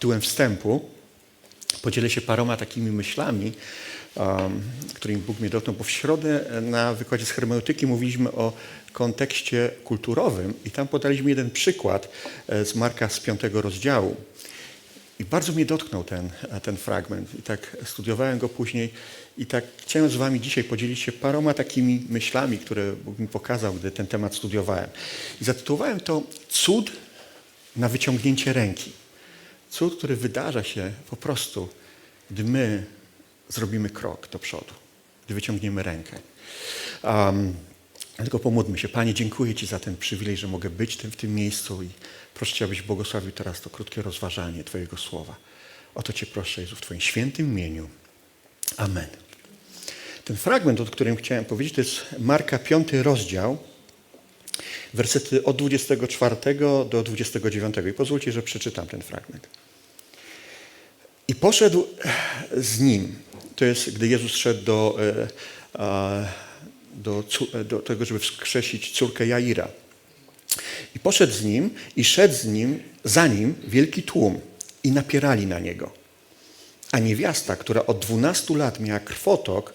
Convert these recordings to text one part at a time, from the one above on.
tytułem wstępu podzielę się paroma takimi myślami, um, którymi Bóg mnie dotknął, bo w środę na wykładzie z hermeneutyki mówiliśmy o kontekście kulturowym i tam podaliśmy jeden przykład e, z Marka z piątego rozdziału. I bardzo mnie dotknął ten, ten fragment. I tak studiowałem go później i tak chciałem z wami dzisiaj podzielić się paroma takimi myślami, które Bóg mi pokazał, gdy ten temat studiowałem. I zatytułowałem to Cud na wyciągnięcie ręki. Cud, który wydarza się po prostu, gdy my zrobimy krok do przodu, gdy wyciągniemy rękę. Um, tylko pomódlmy się. Panie, dziękuję Ci za ten przywilej, że mogę być tym, w tym miejscu i proszę Cię, abyś błogosławił teraz to krótkie rozważanie Twojego słowa. O to Cię proszę, Jezu, w Twoim świętym imieniu. Amen. Ten fragment, o którym chciałem powiedzieć, to jest Marka 5 rozdział, wersety od 24 do 29. I pozwólcie, że przeczytam ten fragment. I poszedł z nim, to jest gdy Jezus szedł do, do, do tego, żeby wskrzesić córkę Jaira. I poszedł z nim i szedł z nim, za nim wielki tłum i napierali na niego. A niewiasta, która od 12 lat miała krwotok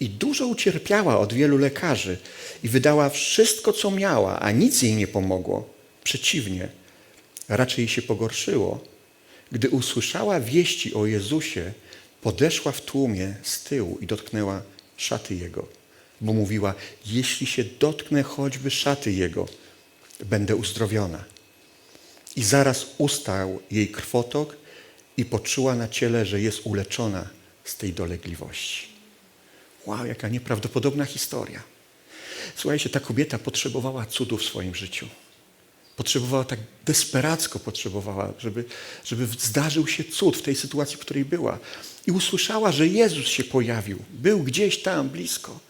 i dużo ucierpiała od wielu lekarzy i wydała wszystko, co miała, a nic jej nie pomogło. Przeciwnie, raczej się pogorszyło. Gdy usłyszała wieści o Jezusie, podeszła w tłumie z tyłu i dotknęła szaty Jego, bo mówiła, jeśli się dotknę choćby szaty Jego, będę uzdrowiona. I zaraz ustał jej krwotok i poczuła na ciele, że jest uleczona z tej dolegliwości. Wow, jaka nieprawdopodobna historia. Słuchajcie, ta kobieta potrzebowała cudu w swoim życiu. Potrzebowała tak desperacko potrzebowała, żeby, żeby zdarzył się cud w tej sytuacji, w której była. I usłyszała, że Jezus się pojawił. Był gdzieś tam blisko.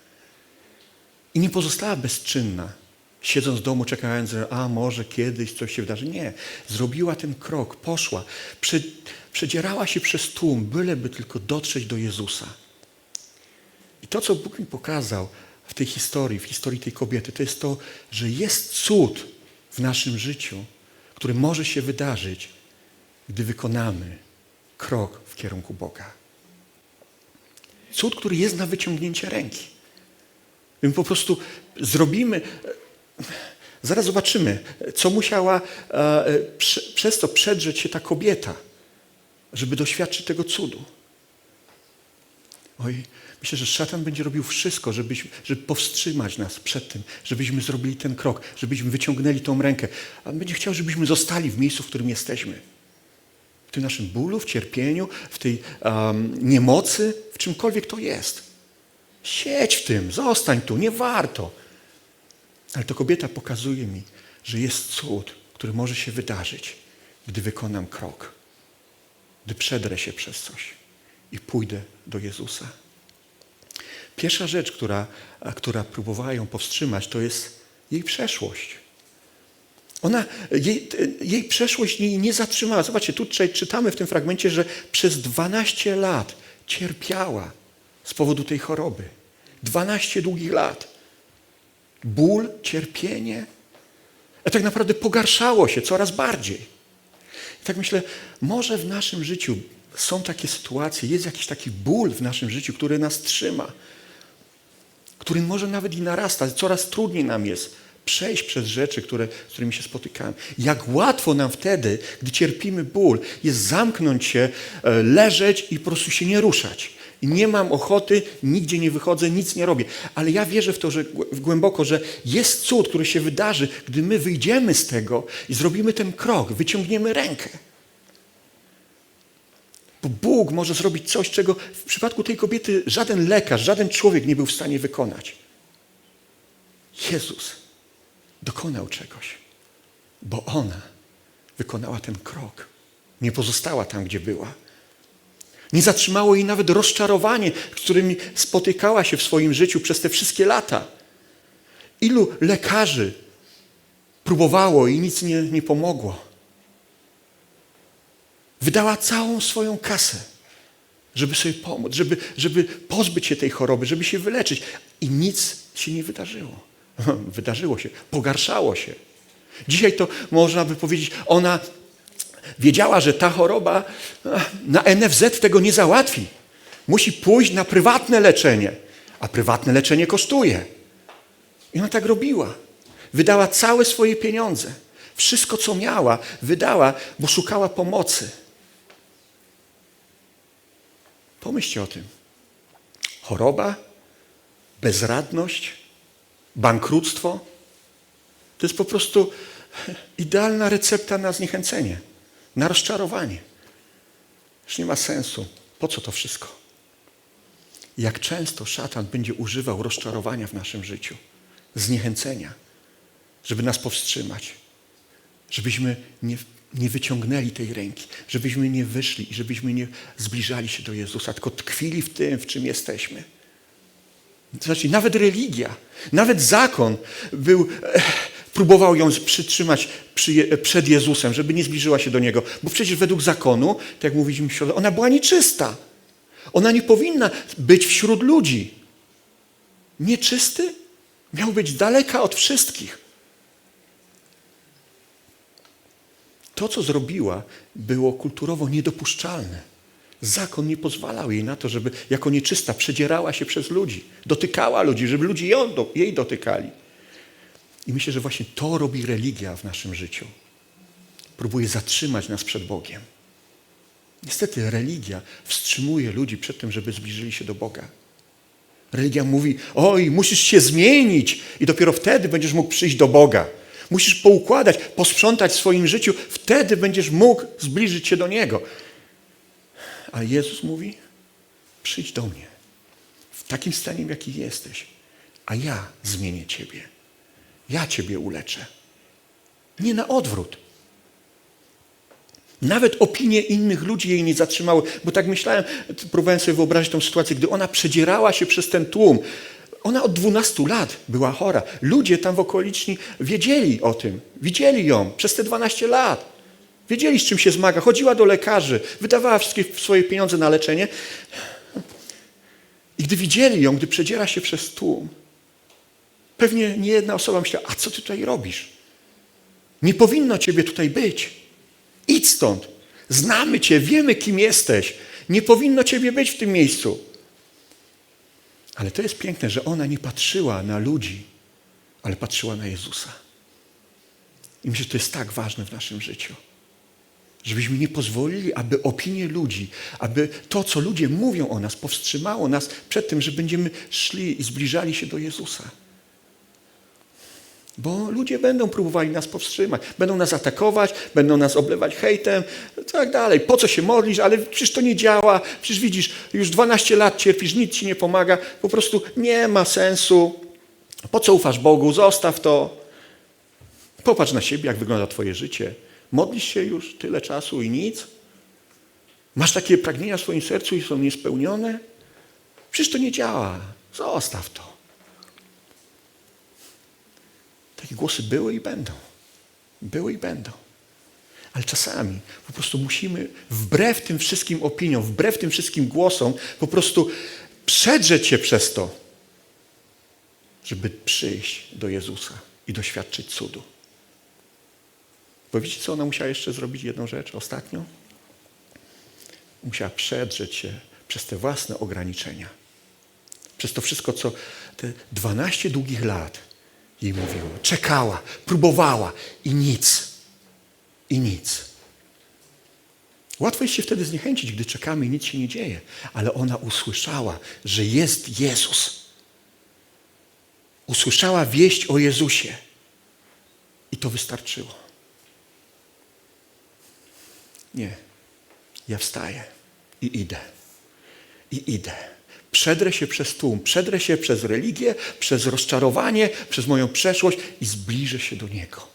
I nie pozostała bezczynna, siedząc w domu, czekając, że a może kiedyś coś się wydarzy. Nie. Zrobiła ten krok, poszła, prze, przedzierała się przez tłum, byleby tylko dotrzeć do Jezusa. I to, co Bóg mi pokazał w tej historii, w historii tej kobiety, to jest to, że jest cud w naszym życiu, który może się wydarzyć, gdy wykonamy krok w kierunku Boga. Cud, który jest na wyciągnięcie ręki. My po prostu zrobimy, zaraz zobaczymy, co musiała e, przez to przedrzeć się ta kobieta, żeby doświadczyć tego cudu. Oj, myślę, że szatan będzie robił wszystko, żeby powstrzymać nas przed tym, żebyśmy zrobili ten krok, żebyśmy wyciągnęli tą rękę. A będzie chciał, żebyśmy zostali w miejscu, w którym jesteśmy. W tym naszym bólu, w cierpieniu, w tej um, niemocy, w czymkolwiek to jest. Siedź w tym, zostań tu, nie warto. Ale to kobieta pokazuje mi, że jest cud, który może się wydarzyć, gdy wykonam krok, gdy przedrę się przez coś i pójdę do Jezusa. Pierwsza rzecz, która, która próbowała ją powstrzymać, to jest jej przeszłość. Ona, jej, jej przeszłość jej nie zatrzymała. Zobaczcie, tutaj czytamy w tym fragmencie, że przez 12 lat cierpiała z powodu tej choroby. 12 długich lat. Ból, cierpienie. A tak naprawdę pogarszało się coraz bardziej. I tak myślę, może w naszym życiu są takie sytuacje, jest jakiś taki ból w naszym życiu, który nas trzyma, który może nawet i narasta. Coraz trudniej nam jest przejść przez rzeczy, które, z którymi się spotykamy. Jak łatwo nam wtedy, gdy cierpimy ból, jest zamknąć się, leżeć i po prostu się nie ruszać. I nie mam ochoty, nigdzie nie wychodzę, nic nie robię. Ale ja wierzę w to, że głęboko, że jest cud, który się wydarzy, gdy my wyjdziemy z tego i zrobimy ten krok, wyciągniemy rękę. Bo Bóg może zrobić coś, czego w przypadku tej kobiety żaden lekarz, żaden człowiek nie był w stanie wykonać. Jezus dokonał czegoś, bo ona wykonała ten krok. Nie pozostała tam, gdzie była. Nie zatrzymało jej nawet rozczarowanie, z którym spotykała się w swoim życiu przez te wszystkie lata. Ilu lekarzy próbowało i nic nie, nie pomogło. Wydała całą swoją kasę, żeby sobie pomóc, żeby, żeby pozbyć się tej choroby, żeby się wyleczyć. I nic się nie wydarzyło. Wydarzyło się, pogarszało się. Dzisiaj to można by powiedzieć, ona Wiedziała, że ta choroba na NFZ tego nie załatwi. Musi pójść na prywatne leczenie, a prywatne leczenie kosztuje. I ona tak robiła. Wydała całe swoje pieniądze. Wszystko, co miała, wydała, bo szukała pomocy. Pomyślcie o tym. Choroba, bezradność, bankructwo to jest po prostu idealna recepta na zniechęcenie, na rozczarowanie. Już nie ma sensu. Po co to wszystko? Jak często szatan będzie używał rozczarowania w naszym życiu, zniechęcenia, żeby nas powstrzymać, żebyśmy nie, nie wyciągnęli tej ręki, żebyśmy nie wyszli i żebyśmy nie zbliżali się do Jezusa, tylko tkwili w tym, w czym jesteśmy. To znaczy, nawet religia, nawet zakon był, e, próbował ją przytrzymać przy, przed Jezusem, żeby nie zbliżyła się do Niego. Bo przecież według zakonu, tak jak mówiliśmy w środę, ona była nieczysta. Ona nie powinna być wśród ludzi. Nieczysty miał być daleka od wszystkich. To, co zrobiła, było kulturowo niedopuszczalne. Zakon nie pozwalał jej na to, żeby jako nieczysta przedzierała się przez ludzi, dotykała ludzi, żeby ludzie jej dotykali. I myślę, że właśnie to robi religia w naszym życiu. Próbuje zatrzymać nas przed Bogiem. Niestety religia wstrzymuje ludzi przed tym, żeby zbliżyli się do Boga. Religia mówi: Oj, musisz się zmienić, i dopiero wtedy będziesz mógł przyjść do Boga. Musisz poukładać, posprzątać w swoim życiu, wtedy będziesz mógł zbliżyć się do Niego. A Jezus mówi: Przyjdź do mnie w takim stanie, w jaki jesteś, a ja zmienię Ciebie. Ja Ciebie uleczę. Nie na odwrót. Nawet opinie innych ludzi jej nie zatrzymały, bo tak myślałem, próbowałem sobie wyobrazić tą sytuację, gdy ona przedzierała się przez ten tłum. Ona od 12 lat była chora. Ludzie tam w okoliczni wiedzieli o tym, widzieli ją przez te 12 lat. Wiedzieli, z czym się zmaga. Chodziła do lekarzy, wydawała wszystkie swoje pieniądze na leczenie. I gdy widzieli ją, gdy przedziera się przez tłum, pewnie nie jedna osoba myślała, a co ty tutaj robisz? Nie powinno ciebie tutaj być. Idź stąd. Znamy cię, wiemy, kim jesteś. Nie powinno ciebie być w tym miejscu. Ale to jest piękne, że ona nie patrzyła na ludzi, ale patrzyła na Jezusa. I myślę, że to jest tak ważne w naszym życiu. Żebyśmy nie pozwolili, aby opinie ludzi, aby to, co ludzie mówią o nas, powstrzymało nas przed tym, że będziemy szli i zbliżali się do Jezusa. Bo ludzie będą próbowali nas powstrzymać, będą nas atakować, będą nas oblewać hejtem, tak dalej. Po co się modlisz, ale przecież to nie działa, przecież widzisz, już 12 lat cierpisz, nic ci nie pomaga, po prostu nie ma sensu. Po co ufasz Bogu? Zostaw to. Popatrz na siebie, jak wygląda twoje życie. Modlisz się już tyle czasu i nic? Masz takie pragnienia w swoim sercu i są niespełnione? Przecież to nie działa. Zostaw to. Takie głosy były i będą. Były i będą. Ale czasami po prostu musimy, wbrew tym wszystkim opiniom, wbrew tym wszystkim głosom, po prostu przedrzeć się przez to, żeby przyjść do Jezusa i doświadczyć cudu. Bo wiecie, co ona musiała jeszcze zrobić? Jedną rzecz, ostatnią. Musiała przedrzeć się przez te własne ograniczenia. Przez to wszystko, co te 12 długich lat jej mówiło. Czekała, próbowała i nic. I nic. Łatwo jest się wtedy zniechęcić, gdy czekamy i nic się nie dzieje. Ale ona usłyszała, że jest Jezus. Usłyszała wieść o Jezusie. I to wystarczyło. Nie. Ja wstaję i idę. I idę. Przedrę się przez tłum, przedrę się przez religię, przez rozczarowanie, przez moją przeszłość i zbliżę się do Niego.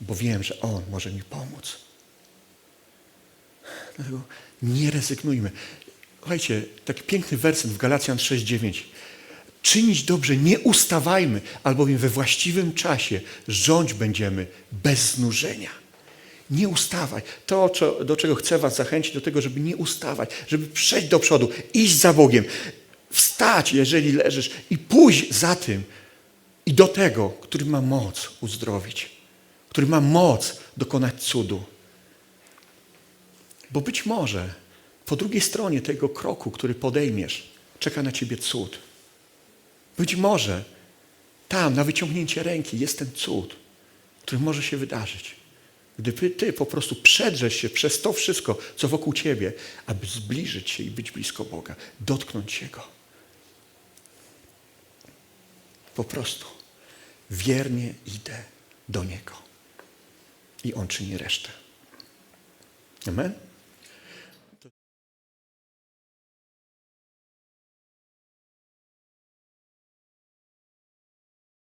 Bo wiem, że On może mi pomóc. Dlatego nie rezygnujmy. Słuchajcie, taki piękny werset w Galacjan 6,9. Czynić dobrze, nie ustawajmy, albowiem we właściwym czasie rządź będziemy bez znużenia. Nie ustawaj. To, do czego chcę Was zachęcić, do tego, żeby nie ustawać, żeby przejść do przodu, iść za Bogiem, wstać, jeżeli leżysz i pójść za tym i do tego, który ma moc uzdrowić, który ma moc dokonać cudu. Bo być może po drugiej stronie tego kroku, który podejmiesz, czeka na ciebie cud. Być może tam, na wyciągnięcie ręki, jest ten cud, który może się wydarzyć. Gdy ty po prostu przedrzesz się przez to wszystko, co wokół ciebie, aby zbliżyć się i być blisko Boga, dotknąć się Go. Po prostu wiernie idę do Niego. I On czyni resztę. Amen?